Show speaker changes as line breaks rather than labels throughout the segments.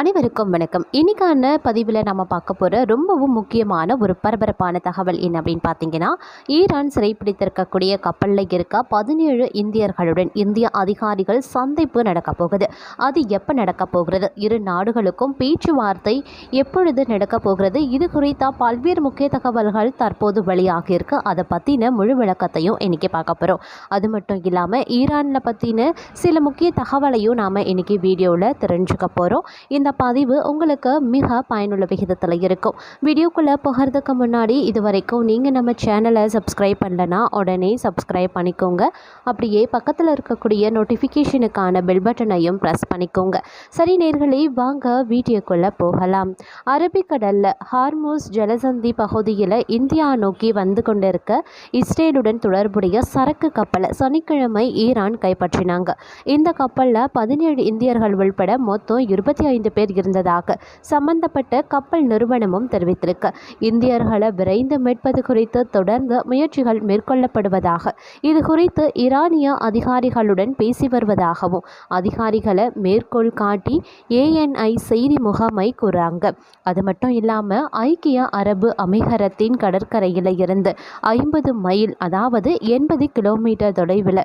அனைவருக்கும் வணக்கம். இன்னைக்கான பதிவில் நம்ம பார்க்க போகிற ரொம்பவும் முக்கியமான ஒரு பரபரப்பான தகவல் என்ன அப்படின்னு பார்த்தீங்கன்னா ஈரான் சிறைப்பிடித்திருக்கக்கூடிய கப்பலில் இருக்க பதினேழு இந்தியர்களுடன் இந்திய அதிகாரிகள் சந்திப்பு நடக்க போகுது. அது எப்போ நடக்க போகிறது? இரு நாடுகளுக்கும் பேச்சுவார்த்தை எப்பொழுது நடக்க போகிறது? இது குறித்த பல்வேறு முக்கிய தகவல்கள் தற்போது வெளியாகி இருக்கு. அதை பற்றின முழு விளக்கத்தையும் இன்னைக்கு பார்க்க போகிறோம் அது மட்டும் இல்லாமல் ஈரானில் பற்றின சில முக்கிய தகவலையும் நாம் இன்னைக்கு வீடியோவில் தெரிஞ்சுக்க போகிறோம் இந்த பதிவு உங்களுக்கு மிக பயனுள்ள விகிதத்தில் இருக்கும். வீடியோக்குள்ளே போகிறதுக்கு முன்னாடி இது வரைக்கும் நீங்கள் நம்ம சேனலை சப்ஸ்கிரைப் பண்ணலன்னா உடனே சப்ஸ்கிரைப் பண்ணிக்கோங்க. அப்படியே பக்கத்தில் இருக்கக்கூடிய நோட்டிஃபிகேஷனுக்கான பெல் பட்டனையும் ப்ரெஸ் பண்ணிக்கோங்க. சரி நேர்களே வாங்க வீடியோக்குள்ளே போகலாம். அரபிக்கடலில் ஹார்மோஸ் ஜலசந்தி பகுதியில் இந்தியா நோக்கி வந்து கொண்டிருக்க இஸ்ரேலுடன் தொடர்புடைய சரக்கு கப்பலை சனிக்கிழமை ஈரான் கைப்பற்றினாங்க. இந்த கப்பலில் பதினேழு இந்தியர்கள் உள்பட மொத்தம் இருபத்தி ஐந்து பேர் இருந்ததாக சம்பந்தப்பட்ட கப்பல் நிறுவனமும் தெரிவித்திருக்கு. இந்தியர்களை விரைந்து மீட்பது குறித்து தொடர்ந்து முயற்சிகள் மேற்கொள்ளப்படுவதாக இது குறித்து ஈரானிய அதிகாரிகளுடன் பேசி வருவதாகவும் அதிகாரிகளை மேற்கோள் காட்டி ஏஎன்ஐ செய்தி முகமை கூறாங்க. அது மட்டும் இல்லாமல் ஐக்கிய அரபு அமீகரத்தின் கடற்கரையில் இருந்து ஐம்பது மைல் அதாவது எண்பது கிலோமீட்டர் தொலைவில்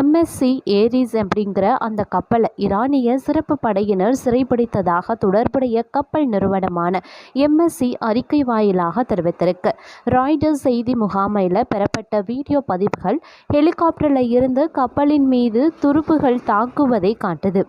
எம்எஸ்சி ஏரிஸ் அப்படிங்கிற அந்த கப்பலை ஈரானிய சிறப்பு படையினர் சிறைப்பிடித்ததாக தொடர்புடைய கப்பல் நிறுவனமான எம்எஸ்சி அறிக்கை வாயிலாக தெரிவித்திருக்கு. ராய்டர்ஸ் செய்தி முகாமையில் பெறப்பட்ட வீடியோ பதிவுகள் ஹெலிகாப்டரில் இருந்து கப்பலின் மீது துருப்புகள் தாக்குவதை காட்டுது.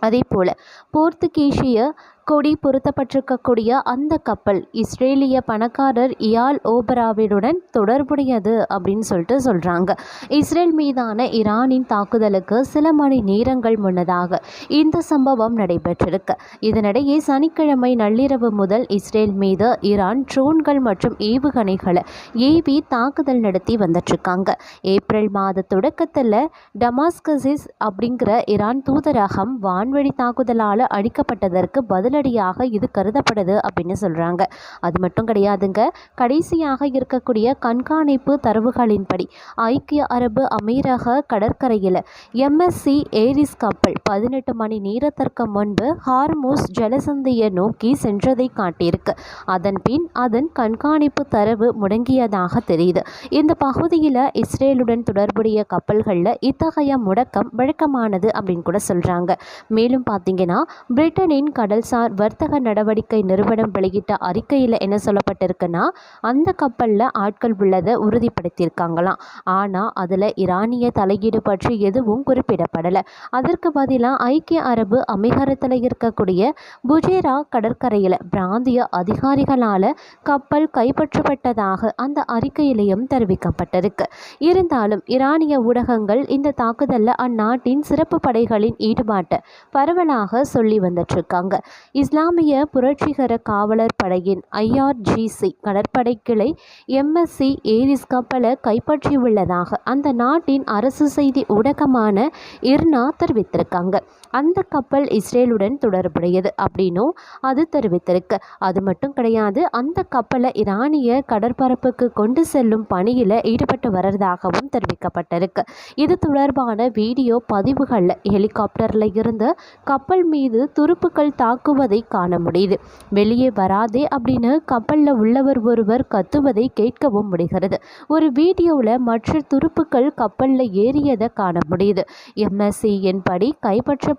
அதே போல் போர்த்துகீசிய கொடி பொருத்தப்பட்டிருக்கக்கூடிய அந்த கப்பல் இஸ்ரேலிய பணக்காரர் இயால் ஓபராவினுடன் தொடர்புடையது அப்படின்னு சொல்லிட்டு சொல்கிறாங்க இஸ்ரேல் மீதான ஈரானின் தாக்குதலுக்கு சில மணி நேரங்கள் முன்னதாக இந்த சம்பவம் நடைபெற்றிருக்கு. இதனிடையே சனிக்கிழமை நள்ளிரவு முதல் இஸ்ரேல் மீது ஈரான் ட்ரோன்கள் மற்றும் ஏவுகணைகளை ஏவி தாக்குதல் நடத்தி வந்துட்டுருக்காங்க. ஏப்ரல் மாத தொடக்கத்தில் டமாஸ்கசிஸ் அப்படிங்கிற ஈரான் தூதரகம் வான்வழி தாக்குதலால் அழிக்கப்பட்டதற்கு பதில் பதிலடியாக இது கருதப்படுது அப்படின்னு சொல்கிறாங்க அது மட்டும் கிடையாதுங்க. கடைசியாக இருக்கக்கூடிய கண்காணிப்பு தரவுகளின்படி ஐக்கிய அரபு அமீரக கடற்கரையில் எம்எஸ்சி ஏரிஸ் கப்பல் பதினெட்டு மணி நேரத்திற்கு முன்பு ஹார்மோஸ் ஜலசந்தியை நோக்கி சென்றதை காட்டியிருக்கு. அதன் பின் அதன் கண்காணிப்பு தரவு முடங்கியதாக தெரியுது. இந்த பகுதியில் இஸ்ரேலுடன் தொடர்புடைய கப்பல்களில் இத்தகைய முடக்கம் வழக்கமானது அப்படின்னு கூட சொல்கிறாங்க மேலும் பார்த்தீங்கன்னா பிரிட்டனின் கடல்சார் வர்த்தக நடவடிக்கை நிறுவனம் வெளியிட்ட அறிக்கையில் என்ன சொல்லப்பட்டிருக்குன்னா அந்த கப்பலில் ஆட்கள் உள்ளதை உறுதிப்படுத்தியிருக்காங்களாம். ஆனால் அதில் ஈரானிய தலையீடு பற்றி எதுவும் குறிப்பிடப்படலை. அதற்கு பதிலாக ஐக்கிய அரபு அமீரகத்தில் இருக்கக்கூடிய புஜேரா கடற்கரையில் பிராந்திய அதிகாரிகளால் கப்பல் கைப்பற்றப்பட்டதாக அந்த அறிக்கையிலையும் தெரிவிக்கப்பட்டிருக்கு. இருந்தாலும் ஈரானிய ஊடகங்கள் இந்த தாக்குதலில் அந்நாட்டின் சிறப்பு படைகளின் ஈடுபாட்டை பரவலாக சொல்லி வந்துட்டுருக்காங்க இஸ்லாமிய புரட்சிகர காவலர் படையின் ஐஆர்ஜிசி கடற்படை கிளை எம்எஸ்சி ஏரிஸ் கப்பலை கைப்பற்றியுள்ளதாக அந்த நாட்டின் அரசு செய்தி ஊடகமான இர்னா தெரிவித்திருக்காங்க. அந்த கப்பல் இஸ்ரேலுடன் தொடர்புடையது அப்படின்னும் அது தெரிவித்திருக்கு. அது மட்டும் கிடையாது அந்த கப்பலை ஈரானிய கடற்பரப்புக்கு கொண்டு செல்லும் பணியில் ஈடுபட்டு வர்றதாகவும் தெரிவிக்கப்பட்டிருக்கு. இது தொடர்பான வீடியோ பதிவுகளில் ஹெலிகாப்டரில் இருந்து கப்பல் மீது துருப்புக்கள் தாக்குவதை காண முடியுது. வெளியே வராதே அப்படின்னு கப்பலில் உள்ளவர் ஒருவர் கத்துவதை கேட்கவும் முடிகிறது. ஒரு வீடியோவில் மற்ற துருப்புக்கள் கப்பலில் ஏறியதை காண முடியுது. எம்எஸ்சியின் படி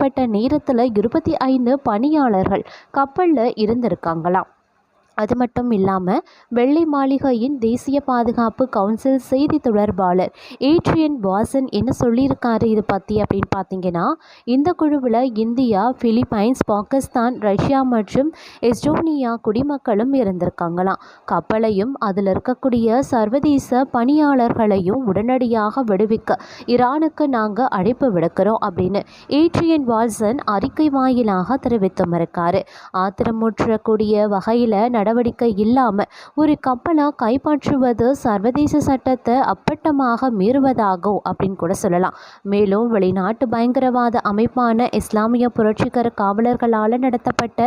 ஏற்பட்ட நேரத்தில் இருபத்தி ஐந்து பணியாளர்கள் கப்பலில் இருந்திருக்காங்களாம். அது மட்டும் இல்லாமல் வெள்ளை மாளிகையின் தேசிய பாதுகாப்பு கவுன்சில் செய்தி தொடர்பாளர் ஏட்ரியன் வாசன் என்ன சொல்லியிருக்காரு இது பற்றி அப்படின்னு பார்த்தீங்கன்னா இந்த குழுவில் இந்தியா பிலிப்பைன்ஸ் பாகிஸ்தான் ரஷ்யா மற்றும் எஸ்டோனியா குடிமக்களும் இருந்திருக்காங்களாம். கப்பலையும் அதில் இருக்கக்கூடிய சர்வதேச பணியாளர்களையும் உடனடியாக விடுவிக்க ஈரானுக்கு நாங்கள் அழைப்பு விடுக்கிறோம் அப்படின்னு ஏட்ரியன் வால்சன் அறிக்கை வாயிலாக தெரிவித்தும் இருக்காரு. ஆத்திரமுற்றக்கூடிய வகையில் நட நடவடிக்கை இல்லாமல் ஒரு கப்பலை கைப்பற்றுவது சர்வதேச சட்டத்தை அப்பட்டமாக மீறுவதாகும் அப்படின்னு கூட சொல்லலாம். மேலும் வெளிநாட்டு பயங்கரவாத அமைப்பான இஸ்லாமிய புரட்சிகர காவலர்களால் நடத்தப்பட்ட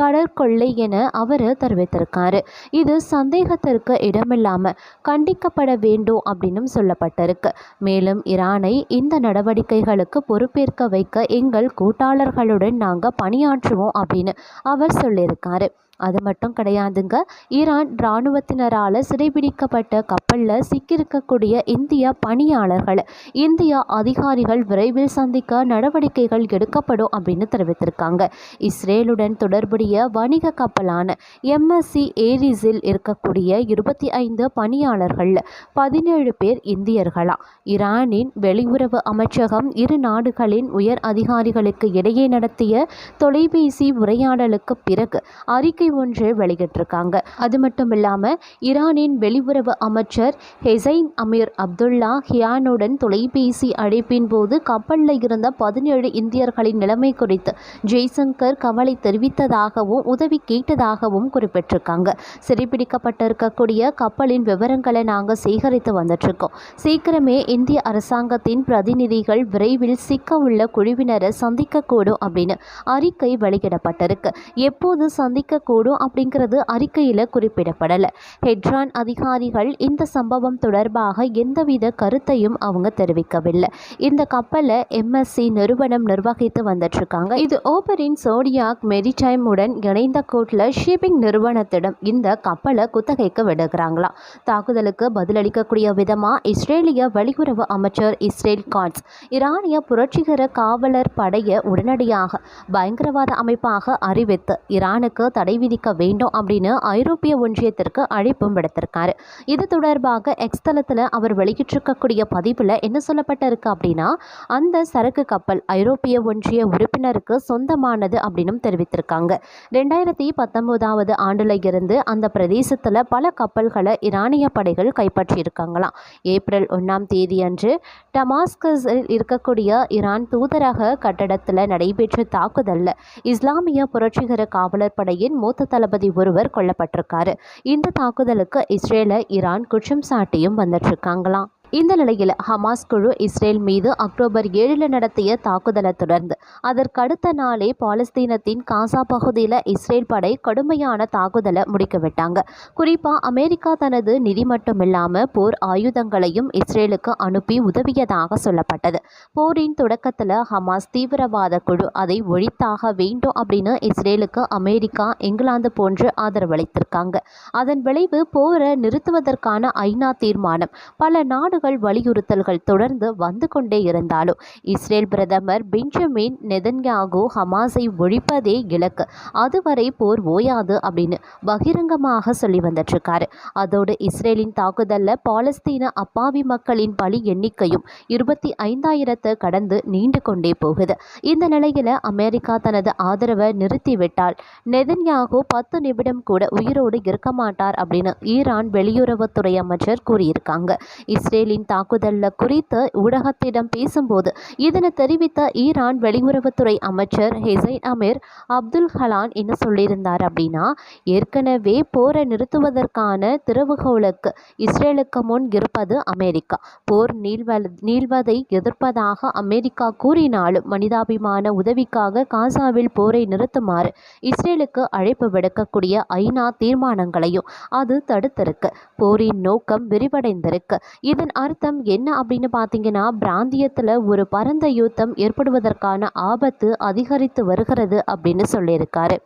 கடற்கொள்ளை என அவர் தெரிவித்திருக்காரு. இது சந்தேகத்திற்கு இடமில்லாமல் கண்டிக்கப்பட வேண்டும் அப்படின்னும் சொல்லப்பட்டிருக்கு. மேலும் ஈரானை இந்த நடவடிக்கைகளுக்கு பொறுப்பேற்க வைக்க எங்கள் கூட்டாளர்களுடன் நாங்கள் பணியாற்றுவோம் அப்படின்னு அவர் சொல்லியிருக்காரு. அது மட்டும் கிடையாதுங்க. ஈரான் இராணுவத்தினரால் சிறைபிடிக்கப்பட்ட கப்பலில் சிக்கியிருக்கக்கூடிய இந்திய பணியாளர்கள் இந்திய அதிகாரிகள் விரைவில் சந்திக்க நடவடிக்கைகள் எடுக்கப்படும் அப்படின்னு தெரிவித்திருக்காங்க. இஸ்ரேலுடன் தொடர்புடைய வணிக கப்பலான எம்எஸ்சி ஏரிஸில் இருக்கக்கூடிய இருபத்தி ஐந்து பணியாளர்கள் பதினேழு பேர் இந்தியர்களா? ஈரானின் வெளியுறவு அமைச்சகம் இரு நாடுகளின் உயர் அதிகாரிகளுக்கு இடையே நடத்திய தொலைபேசி உரையாடலுக்கு பிறகு அறிக்கை ஒன்று வெளியிட்டிருக்காங்க. அது மட்டும் இல்லாமல் ஈரானின் வெளியுறவு அமைச்சர் ஹெசைன் அமீர் அப்துல்லா ஹியானுடன் தொலைபேசி அழைப்பின் போது கப்பலில் இருந்த பதினேழு இந்தியர்களின் நிலைமை குறித்து ஜெய்சங்கர் கவலை தெரிவித்ததாகவும் உதவி கேட்டதாகவும் குறிப்பிட்டிருக்காங்க. சிறைப்பிடிக்கப்பட்டிருக்கக்கூடிய கப்பலின் விவரங்களை நாங்கள் சேகரித்து வந்துட்டுருக்கோம். சீக்கிரமே இந்திய அரசாங்கத்தின் பிரதிநிதிகள் விரைவில் சிக்க உள்ள குழுவினரை சந்திக்கக்கூடும் அப்படின்னு அறிக்கை வெளியிடப்பட்டிருக்கு. எப்போது சந்திக்கக்கூடும் கூடும் அப்படிங்கிறது அறிக்கையில் குறிப்பிடப்படலை. ஹெட்ரான் அதிகாரிகள் இந்த சம்பவம் தொடர்பாக எந்தவித கருத்தையும் அவங்க தெரிவிக்கவில்லை. இந்த கப்பலை எம்எஸ்சி நிறுவனம் நிர்வகித்து வந்துட்டுருக்காங்க. இது ஓபரின் சோடியாக் மெரிடைம் உடன் இணைந்த கோட்டில் ஷிப்பிங் நிறுவனத்திடம் இந்த கப்பலை குத்தகைக்கு விடுகிறாங்களாம் தாக்குதலுக்கு பதிலளிக்கக்கூடிய விதமாக இஸ்ரேலிய வெளியுறவு அமைச்சர் இஸ்ரேல் காட்ஸ். ஈரானிய புரட்சிகர காவலர் படையை உடனடியாக பயங்கரவாத அமைப்பாக அறிவித்து ஈரானுக்கு தடை விதிக்க வேண்டும் அப்படின்னு ஐரோப்பிய ஒன்றியத்திற்கு அழைப்பும் விடுத்திருக்காரு. இது தொடர்பாக எக்ஸ் தளத்தில் அவர் வெளியிட்டிருக்கக்கூடிய பதிவில் என்ன சொல்லப்பட்டிருக்கு அப்படின்னா அந்த சரக்கு கப்பல் ஐரோப்பிய ஒன்றிய உறுப்பினருக்கு சொந்தமானது அப்படின்னு தெரிவித்திருக்காங்க. ரெண்டாயிரத்தி பத்தொன்பதாவது ஆண்டில் இருந்து அந்த பிரதேசத்தில் பல கப்பல்களை இரானிய படைகள் கைப்பற்றியிருக்காங்களாம். ஏப்ரல் ஒன்றாம் தேதி அன்று டமாஸ்கஸில் இருக்கக்கூடிய ஈரான் தூதரக கட்டடத்தில் நடைபெற்ற தாக்குதலில் இஸ்லாமிய புரட்சிகர காவலர் படையின் மூத்த தளபதி ஒருவர் கொல்லப்பட்டிருக்காரு. இந்த தாக்குதலுக்கு இஸ்ரேலை ஈரான் குற்றம் சாட்டியும் வந்துட்டு இருக்காங்களாம். இந்த நிலையில் ஹமாஸ் குழு இஸ்ரேல் மீது அக்டோபர் ஏழில் நடத்திய தாக்குதலை தொடர்ந்து அதற்கடுத்த நாளே பாலஸ்தீனத்தின் காசா பகுதியில் இஸ்ரேல் படை கடுமையான தாக்குதலை முடிக்கவிட்டாங்க குறிப்பாக அமெரிக்கா தனது நிதி மட்டும் இல்லாமல் போர் ஆயுதங்களையும் இஸ்ரேலுக்கு அனுப்பி உதவியதாக சொல்லப்பட்டது. போரின் தொடக்கத்தில் ஹமாஸ் தீவிரவாத குழு அதை ஒழித்தாக வேண்டும் அப்படின்னு இஸ்ரேலுக்கு அமெரிக்கா இங்கிலாந்து போன்று ஆதரவளித்திருக்காங்க. அதன் விளைவு போரை நிறுத்துவதற்கான ஐநா தீர்மானம் பல நாடு நாடுகள் வலியுறுத்தல்கள் தொடர்ந்து வந்து கொண்டே இருந்தாலும் இஸ்ரேல் பிரதமர் பெஞ்சமின் நெதன்யாகு ஹமாஸை ஒழிப்பதே இலக்கு. அதுவரை போர் ஓயாது அப்படின்னு பகிரங்கமாக சொல்லி வந்துட்டுருக்காரு. அதோடு இஸ்ரேலின் தாக்குதலில் பாலஸ்தீன அப்பாவி மக்களின் பலி எண்ணிக்கையும் இருபத்தி ஐந்தாயிரத்தை கடந்து நீண்டு கொண்டே போகுது. இந்த நிலையில் அமெரிக்கா தனது ஆதரவை நிறுத்திவிட்டால் நெதன்யாகு பத்து நிமிடம் கூட உயிரோடு இருக்க மாட்டார் அப்படின்னு ஈரான் வெளியுறவுத்துறை அமைச்சர் கூறியிருக்காங்க. இஸ்ரேல் இஸ்ரேலின் தாக்குதல் குறித்து ஊடகத்திடம் பேசும்போது இதனை தெரிவித்த ஈரான் வெளியுறவுத்துறை அமைச்சர் ஹெசைன் அமீர் அப்துல் ஹலான் என்ன சொல்லியிருந்தார் அப்படின்னா ஏற்கனவே போரை நிறுத்துவதற்கான திறவுகோலுக்கு இஸ்ரேலுக்கு முன் இருப்பது அமெரிக்கா. போர் நீள்வ நீள்வதை எதிர்ப்பதாக அமெரிக்கா கூறினாலும் மனிதாபிமான உதவிக்காக காசாவில் போரை நிறுத்துமாறு இஸ்ரேலுக்கு அழைப்பு விடுக்கக்கூடிய ஐநா தீர்மானங்களையும் அது தடுத்திருக்கு. போரின் நோக்கம் விரிவடைந்திருக்கு. இதன் அர்த்தம் என்ன அப்படின்னு பார்த்தீங்கன்னா பிராந்தியத்தில் ஒரு பரந்த யுத்தம் ஏற்படுவதற்கான ஆபத்து அதிகரித்து வருகிறது அப்படின்னு சொல்லியிருக்காரு.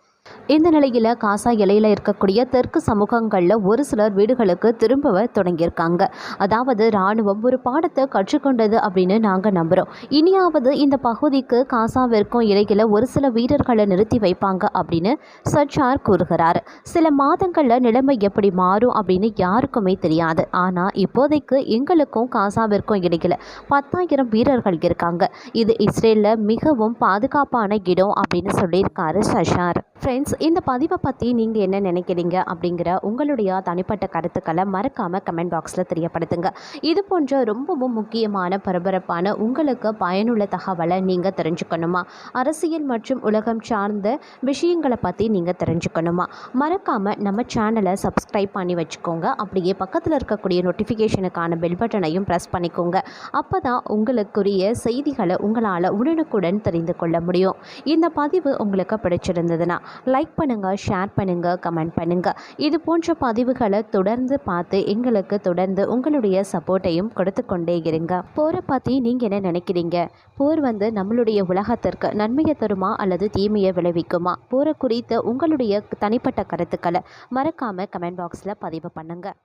இந்த நிலையில் காசா இலையில் இருக்கக்கூடிய தெற்கு சமூகங்களில் ஒரு சிலர் வீடுகளுக்கு திரும்ப தொடங்கியிருக்காங்க. அதாவது இராணுவம் ஒரு பாடத்தை கற்றுக்கொண்டது அப்படின்னு நாங்கள் நம்புகிறோம் இனியாவது இந்த பகுதிக்கு காசாவிற்கும் இடையில் ஒரு சில வீரர்களை நிறுத்தி வைப்பாங்க அப்படின்னு சர்ச்சார் கூறுகிறார். சில மாதங்களில் நிலைமை எப்படி மாறும் அப்படின்னு யாருக்குமே தெரியாது. ஆனால் இப்போதைக்கு எங்களுக்கும் காசாவிற்கும் இடையில் பத்தாயிரம் வீரர்கள் இருக்காங்க. இது இஸ்ரேலில் மிகவும் பாதுகாப்பான இடம் அப்படின்னு சொல்லியிருக்காரு சஷார் ஃப்ரெண்ட்ஸ் இந்த பதிவை பற்றி நீங்கள் என்ன நினைக்கிறீங்க அப்படிங்கிற உங்களுடைய தனிப்பட்ட கருத்துக்களை மறக்காமல் கமெண்ட் பாக்ஸில் தெரியப்படுத்துங்க. இது போன்ற ரொம்பவும் முக்கியமான பரபரப்பான உங்களுக்கு பயனுள்ள தகவலை நீங்கள் தெரிஞ்சுக்கணுமா? அரசியல் மற்றும் உலகம் சார்ந்த விஷயங்களை பற்றி நீங்கள் தெரிஞ்சுக்கணுமா? மறக்காமல் நம்ம சேனலை சப்ஸ்கிரைப் பண்ணி வச்சுக்கோங்க. அப்படியே பக்கத்தில் இருக்கக்கூடிய நோட்டிஃபிகேஷனுக்கான பெல் பட்டனையும் ப்ரெஸ் பண்ணிக்கோங்க. அப்போ தான் உங்களுக்குரிய செய்திகளை உங்களால் உடனுக்குடன் தெரிந்து கொள்ள முடியும். இந்த பதிவு உங்களுக்கு பிடிச்சிருந்ததுன்னா லைக் பண்ணுங்கள் ஷேர் பண்ணுங்கள் கமெண்ட் பண்ணுங்கள் இது போன்ற பதிவுகளை தொடர்ந்து பார்த்து எங்களுக்கு தொடர்ந்து உங்களுடைய சப்போர்ட்டையும் கொடுத்து கொண்டே இருங்க. போரை பற்றி நீங்கள் என்ன நினைக்கிறீங்க? போர் வந்து நம்மளுடைய உலகத்திற்கு நன்மையை தருமா அல்லது தீமையை விளைவிக்குமா? போரை குறித்த உங்களுடைய தனிப்பட்ட கருத்துக்களை மறக்காமல் கமெண்ட் பாக்ஸில் பதிவு பண்ணுங்கள்